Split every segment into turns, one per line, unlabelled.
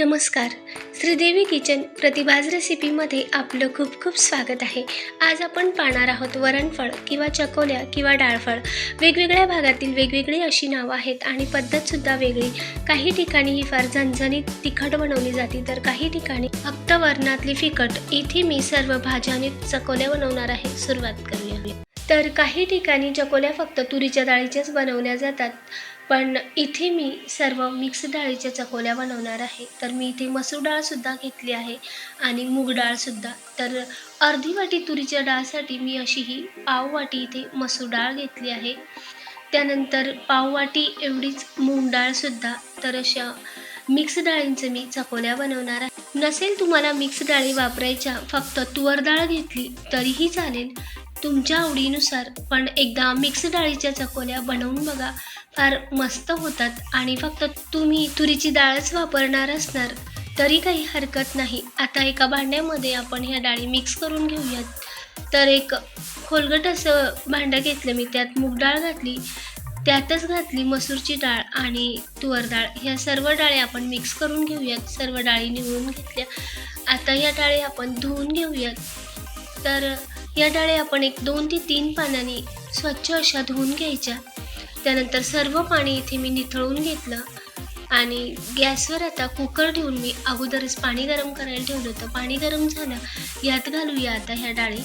नमस्कार. श्रीदेवी किचन प्रतिभाज रेसिपीमध्ये आपलं खूप खूप स्वागत आहे. आज आपण पाहणार आहोत वरणफळ किंवा चकोल्या किंवा डाळफळ. वेगवेगळ्या भागातील वेगवेगळी अशी नावं आहेत आणि पद्धतसुद्धा वेगळी. काही ठिकाणी ही फार झणझणीत तिखट बनवली जाते तर काही ठिकाणी फक्त वरणातली फिकट. इथे मी सर्व भाज्याने चकोल्या बनवणार आहे. सुरुवात करूया. तर काही ठिकाणी चकोल्या फक्त तुरीच्या डाळीच्याच बनवल्या जातात. पण इथे मी सर्व मिक्स डाळीच्या चकोल्या बनवणार आहे. तर मी इथे मसूर डाळसुद्धा घेतली आहे आणि मूग डाळसुद्धा तर अर्धी वाटी तुरीच्या डाळसाठी मी अशी ही पाव वाटी इथे मसूर डाळ घेतली आहे. त्यानंतर पाव वाटी एवढीच मूग डाळसुद्धा तर अशा मिक्स डाळींचं मी चकोल्या बनवणार आहे. नसेल तुम्हाला मिक्स डाळी वापरायच्या फक्त तुवर डाळ घेतली तरीही चालेल. तुमच्या आवडीनुसार पण एकदा मिक्स डाळीच्या चकोल्या बनवून बघा. फार मस्त होतात आणि फक्त तुम्ही तुरीची डाळच वापरणार असणार तरी काही हरकत नाही. आता एका भांड्यामध्ये आपण ह्या डाळी मिक्स करून घेऊयात. तर एक खोलगट असं भांडं घेतलं मी त्यात मूग डाळ घातली त्यातच घातली मसूरची डाळ आणि तुवर डाळ. ह्या सर्व डाळी आपण मिक्स करून घेऊयात. सर्व डाळी निवडून घेतल्या. आता या डाळी आपण धुवून घेऊयात. तर या डाळी आपण एक दोन ते तीन पानांनी स्वच्छ अशा धुवून घ्यायच्या. त्यानंतर सर्व पाणी इथे मी निथळून घेतलं आणि गॅसवर आता कुकर ठेवून मी अगोदरच पाणी गरम करायला ठेवलं होतं. पाणी गरम झालं यात घालूया आता ह्या डाळी.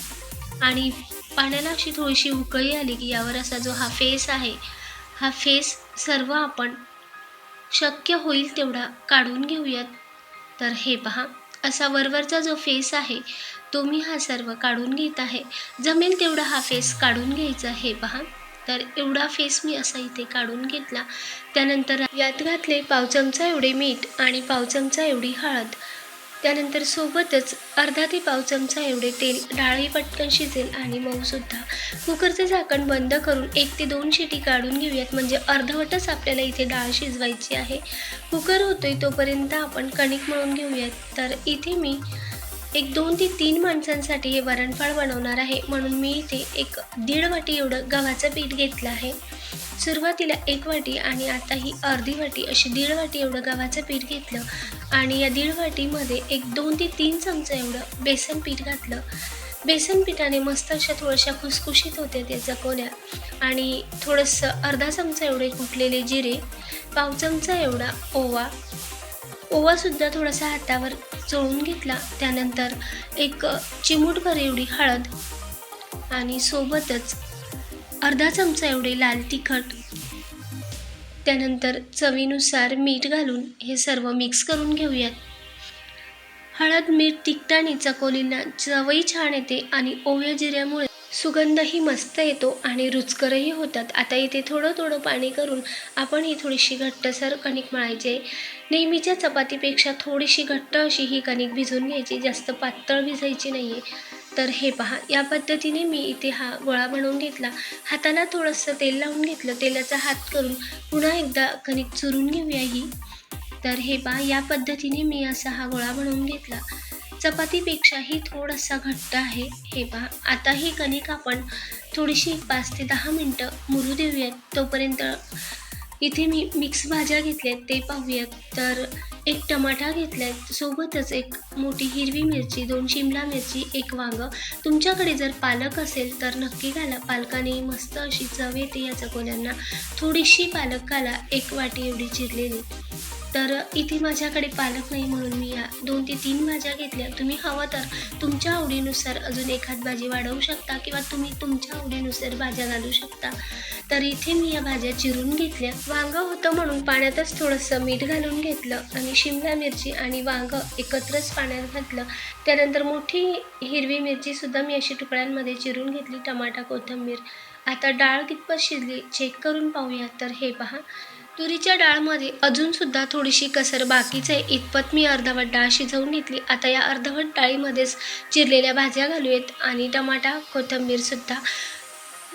आणि पाण्याला अशी थोडीशी उकळी आली की यावर असा जो हा फेस आहे हा फेस सर्व आपण शक्य होईल तेवढा काढून घेऊयात. तर हे पहा असा वरवरचा जो फेस आहे तो मी हा सर्व काढून घेत आहे. जमेल तेवढा हा फेस काढून घ्यायचा हे पहा. तर एवढा फेस मी असा इथे काढून घेतला. त्यानंतर यात घातले पाव चमचा एवढे मीठ आणि पाव चमचा एवढी हळद. त्यानंतर सोबतच अर्धा ते पाव चमचा एवढे तेल डाळही पटकन शिजेल आणि मऊसुद्धा कुकरचं झाकण बंद करून एक ते दोन शिटी काढून घेऊयात. म्हणजे अर्धवटच आपल्याला इथे डाळ शिजवायची आहे. कुकर होतोय तोपर्यंत आपण कणिक मळून घेऊयात. तर इथे मी एक दोन ते तीन माणसांसाठी हे वरणफळ बनवणार आहे. म्हणून मी इथे एक दीड वाटी एवढं गव्हाचं पीठ घेतलं आहे. सुरुवातीला एक वाटी आणि आता ही अर्धी वाटी अशी दीड वाटी एवढं गव्हाचं पीठ घेतलं आणि या दीड वाटीमध्ये एक दोन ते तीन चमचा एवढं बेसन पीठ घातलं. बेसन पिठाने मस्त अशा थोड्याशा खुसखुशीत होत्या त्या कोल्या आणि थोडंसं अर्धा चमचा एवढे कुटलेले जिरे पाव चमचा एवढा ओवा. ओवासुद्धा थोडासा हातावर चोळून घेतला. त्यानंतर एक चिमूटभर एवढी हळद आणि सोबतच अर्धा चमचा एवढे लाल तिखट त्यानंतर चवीनुसार मीठ घालून हे सर्व मिक्स करून घेऊयात. हळद मीठ तिखटाने चकोलींना चवही छान येते आणि ओव्या जिऱ्यामुळे सुगंधही मस्त येतो आणि रुचकरही होतात. आता इथे थोडं थोडं पाणी करून आपण ही थोडीशी घट्टसर कणिक मळायचे. नेहमीच्या चपातीपेक्षा थोडीशी घट्ट अशी ही कणिक भिजवून घ्यायची. जास्त पातळ भिजायची नाही आहे तर हे पहा या पद्धतीने मी इथे हा गोळा बनवून घेतला. हाताला थोडंसं तेल लावून घेतलं. तेलाचा हात करून पुन्हा एकदा कणिक चुरून घेऊया ही. तर हे पहा या पद्धतीने मी असा हा गोळा बनवून घेतला. चपातीपेक्षाही थोडासा घट्ट आहे. हे पहा आता ही कणिक आपण थोडीशी पाच ते दहा मिनटं मुरू देऊयात. तोपर्यंत इथे मी मिक्स भाज्या घेतल्यात ते पाहूयात. तर एक टमाटा घेतलाय सोबतच एक मोठी हिरवी मिरची दोन शिमला मिरची एक वांग. तुमच्याकडे जर पालक असेल तर नक्की घाला. पालकाने मस्त अशी चव येते या चकोल्यांना थोडीशी पालक घाला एक वाटी एवढी चिरलेली. तर इथे माझ्याकडे पालक नाही म्हणून मी या दोन ते तीन भाज्या घेतल्या. तुम्ही हवं तर तुमच्या आवडीनुसार अजून एखाद भाजी वाढवू शकता किंवा तुम्ही तुमच्या आवडीनुसार भाज्या घालू शकता. तर इथे मी या भाज्या चिरून घेतल्या. वांग होतं म्हणून पाण्यातच थोडंसं मीठ घालून घेतलं आणि शिमला मिरची आणि वांग एकत्रच पाण्यात घातलं. त्यानंतर मोठी हिरवी मिरचीसुद्धा मी अशी तुकड्यांमध्ये चिरून घेतली टमाटा कोथिंबीर. आता डाळ कितपत शिजली चेक करून पाहूया. तर हे पहा. तुरीच्या डाळमध्ये अजूनसुद्धा थोडीशी कसर बाकीच आहे. इतपत मी अर्धवट डाळ शिजवून घेतली. आता या अर्धवट डाळीमध्येच चिरलेल्या भाज्या घालूयात आणि टमाटा कोथिंबीरसुद्धा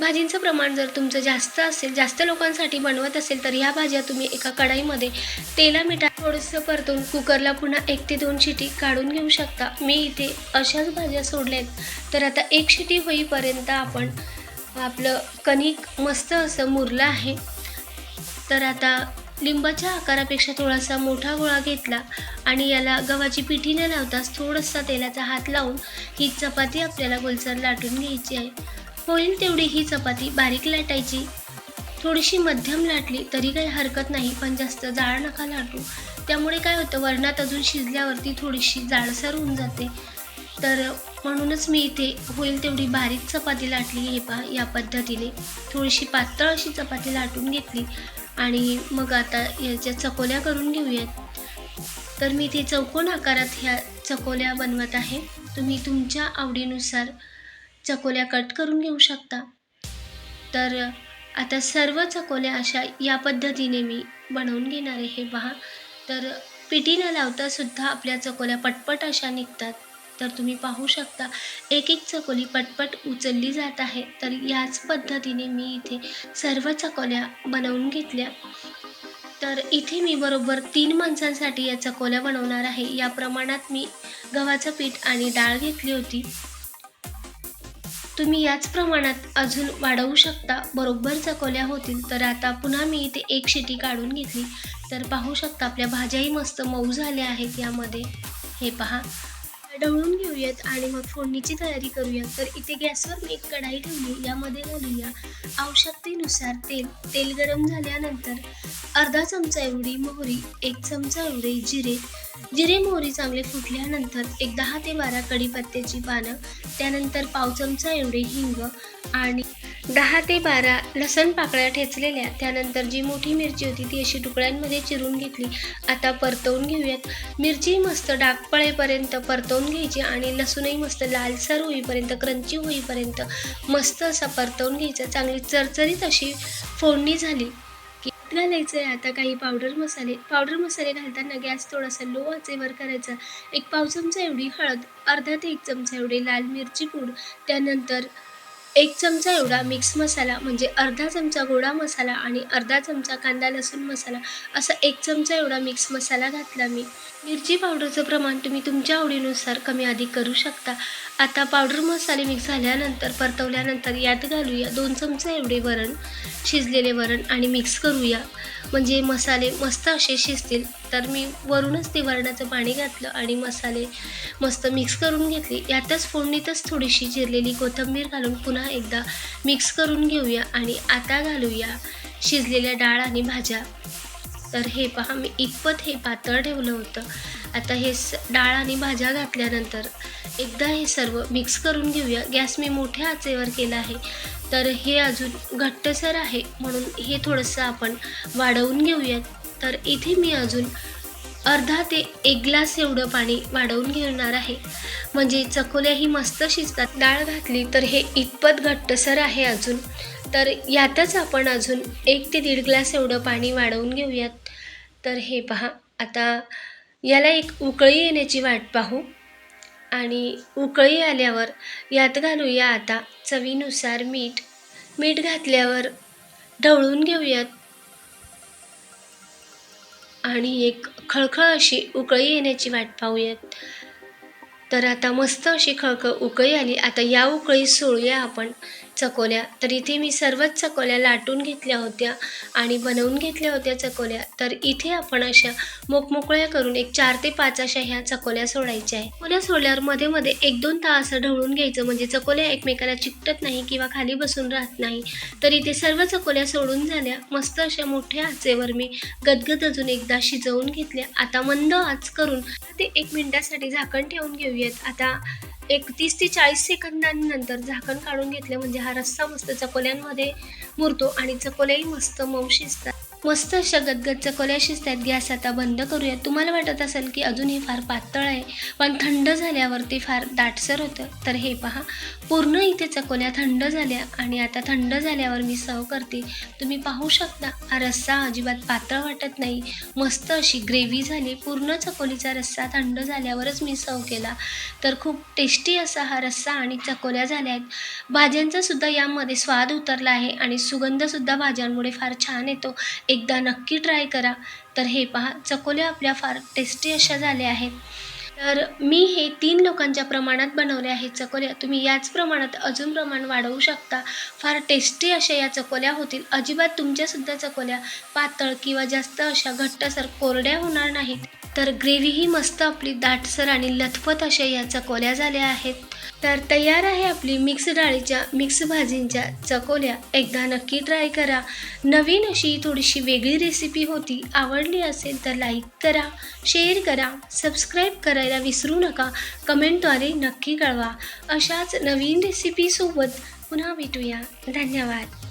भाजींचं प्रमाण जर तुमचं जास्त असेल जास्त लोकांसाठी बनवत असेल तर ह्या भाज्या तुम्ही एका कढाईमध्ये तेला मिठा थोडंसं परतून कुकरला पुन्हा एक ते दोन शिटी काढून घेऊ शकता. मी इथे अशाच भाज्या सोडल्यात तर आता एक शिटी होईपर्यंत आपण आपलं कणिक मस्त असं मुरलं आहे. तर आता लिंबाच्या आकारापेक्षा थोडासा मोठा गोळा घेतला आणि याला गव्हाची पिठी न लावताच थोडासा तेलाचा हात लावून ही चपाती आपल्याला गोलसर लाटून घ्यायची आहे. होईल तेवढी ही चपाती बारीक लाटायची. थोडीशी मध्यम लाटली तरी काही हरकत नाही पण जास्त जाळ नका लाटू. त्यामुळे काय होतं वरणात अजून शिजल्यावरती थोडीशी जाळसर होऊन जाते. तर म्हणूनच मी इथे होईल तेवढी बारीक चपाती लाटली. हे पहा या पद्धतीने थोडीशी पातळ अशी चपाती लाटून घेतली. आणि मग आता याच्या चकोल्या करून घेऊयात. तर मी ते चौकोन आकारात ह्या चकोल्या बनवत आहे. तुम्ही तुमच्या आवडीनुसार चकोल्या कट करून घेऊ शकता. तर आता सर्व चकोल्या अशा या पद्धतीने मी बनवून घेणार आहे. हे पहा. तर पिठी न लावता सुद्धा आपल्या चकोल्या पटपट अशा निघतात. तर तुम्ही पाहू शकता एक एक चकोली पटपट उचलली जात आहे. तर याच पद्धतीने मी इथे सर्व चकोल्या बनवून घेतल्या. तर इथे मी बरोबर तीन माणसांसाठी या चकोल्या बनवणार आहे. या प्रमाणात मी गव्हाचं पीठ आणि डाळ घेतली होती. तुम्ही याच प्रमाणात अजून वाढवू शकता. बरोबर चकोल्या होतील. तर आता पुन्हा मी इथे एक शिटी काढून घेतली. तर पाहू शकता आपल्या भाज्याही मस्त मऊ झाल्या आहेत यामध्ये. हे पहा. ढवळून घेऊयात आणि मग फोडणीची तयारी करूया तर इथे गॅसवर मी एक कढाई ठेवली. यामध्ये घालूया आवश्यकतेनुसार तेल. तेल गरम झाल्यानंतर अर्धा चमचा एवढी मोहरी एक चमचा एवढे जिरे. जिरे मोहरी चांगले फुटल्यानंतर एक दहा ते बारा कढीपत्त्याची पानं त्यानंतर पाव चमचा एवढे हिंग आणि दहा ते बारा लसण पाकळ्या ठेचलेल्या त्यानंतर जी मोठी मिरची होती ती अशी तुकड्यांमध्ये चिरून घेतली. आता परतवून घेऊयात. मिरची मस्त डाग पळेपर्यंत परतवून घ्यायची आणि लसूणही मस्त लालसर होईपर्यंत क्रंची होईपर्यंत मस्त असा परतवून घ्यायचा. चांगली चरचरीत अशी फोडणी झाली की घालायचं आहे आता काही पावडर मसाले. पावडर मसाले घालताना गॅस थोडासा लो आचेवर करायचा. एक पाव चमचा एवढी हळद अर्धा ते एक चमचा एवढी लाल मिरची पूड त्यानंतर एक चमचा एवढा मिक्स मसाला म्हणजे अर्धा चमचा गोडा मसाला आणि अर्धा चमचा कांदा लसूण मसाला असा एक चमचा एवढा मिक्स मसाला घातला मी. मिरची पावडरचं प्रमाण तुम्ही तुमच्या आवडीनुसार कमी अधिक करू शकता. आता पावडर मसाले मिक्स झाल्यानंतर परतवल्यानंतर यात घालूया दोन चमचे एवढे वरण शिजलेले वरण आणि मिक्स करूया. म्हणजे मसाले मस्त असे शिजतील. तर मी वरूनच ते वरणाचं पाणी घातलं आणि मसाले मस्त मिक्स करून घेतले. यातच फोडणीतच थोडीशी चिरलेली कोथिंबीर घालून पुन्हा एकदा मिक्स करून घेऊया आणि आता घालूया शिजलेल्या डाळ आणि भाज्या. तर हे पहा मी इतपत हे पातळ ठेवलं होतं. आता हे स डाळ आणि भाज्या घातल्यानंतर एकदा हे सर्व मिक्स करून घेऊया. गॅस मी मोठ्या आचेवर केला आहे. तर हे अजून घट्टसर आहे म्हणून हे थोडंसं आपण वाढवून घेऊयात. तर इथे मी अजून अर्धा ते एक ग्लास एवढं पाणी वाढवून घेणार आहे. म्हणजे चकोल्याही मस्त शिजतात. डाळ घातली तर हे इतपत घट्टसर आहे अजून. तर यातच आपण अजून एक ते दीड ग्लास एवढं पाणी वाढवून घेऊयात. तर हे पहा आता याला एक उकळी येण्याची वाट पाहू. आणि उकळी आल्यावर यात घालूया आता चवीनुसार मीठ. मीठ घातल्यावर ढवळून घेऊयात. आणि एक खळखळ अशी उकळी येण्याची वाट पाहूयात. तर आता मस्त अशी खळखळ उकळी आली. आता या उकळी सोडूया आपण. चकोल्या. तर इथे मी सर्वच चकोल्या लाटून घेतल्या होत्या आणि बनवून घेतल्या होत्या चकोल्या. तर इथे आपण अशा मोकमोकळ्या करून एक चार ते पाच अशा ह्या चकोल्या सोडायच्या आहे चकोल्या सोडल्यावर मध्ये मध्ये एक दोन तास असं ढवळून घ्यायचं. म्हणजे चकोल्या एकमेकाला चिकटत नाही किंवा खाली बसून राहत नाही. तर इथे सर्व चकोल्या सोडून झाल्या. मस्त अशा मोठ्या आचेवर मी गदगद अजून एकदा शिजवून घेतल्या. आता मंद आच करून ते एक मिनिटासाठी झाकण ठेवून घेऊयात. आता एक तीस ते चाळीस सेकंदांनंतर झाकण काढून घेतलं. म्हणजे हा रस्सा मस्त चकोल्यांमध्ये मुरतो आणि चकोल्याही मस्त मऊ शिजतात. मस्त अशा गदगद चकोल्या शिजतात गॅस आता बंद करूया तुम्हाला वाटत असेल की अजून हे फार पातळ आहे पण थंड झाल्यावर ते फार दाटसर होतं. तर हे पहा पूर्ण इथे चकोल्या थंड झाल्या आणि आता थंड झाल्यावर मी सर्व करते. तुम्ही पाहू शकता हा रस्सा अजिबात पातळ वाटत नाही. मस्त अशी ग्रेव्ही झाली. पूर्ण चकोलीचा रस्सा थंड झाल्यावरच मी सर्व केला. तर खूप टेस्टी असा हा रस्सा आणि चकोल्या झाल्या आहेत. भाज्यांचा सुद्धा यामध्ये स्वाद उतरला आहे आणि सुगंधसुद्धा भाज्यांमुळे फार छान येतो. एकदा नक्की ट्राय करा. तर हे पहा चकोल्या आपल्या फार टेस्टी अशा झाल्या आहेत. तर मी हे तीन लोकांच्या प्रमाणात बनवले आहेत चकोल्या. तुम्ही याच प्रमाणात अजून प्रमाण वाढवू शकता. फार टेस्टी अशा या चकोल्या होतील. अजिबात तुमच्यासुद्धा चकोल्या पातळ किंवा जास्त अशा घट्टसर कोरड्या होणार नाहीत. तर ग्रेव्हीही मस्त आपली दाटसर आणि लथपथ अशा या चकोल्या झाल्या आहेत. तर तयार आहे आपली मिक्स डाळीच्या मिक्स भाजींच्या चकोल्या. एकदा नक्की ट्राय करा. नवीन अशी थोडीशी वेगळी रेसिपी होती आवडली असेल तर लाईक करा शेअर करा सबस्क्राईब करायला विसरू नका. कमेंटद्वारे नक्की कळवा. अशाच नवीन रेसिपीसोबत पुन्हा भेटूया. धन्यवाद.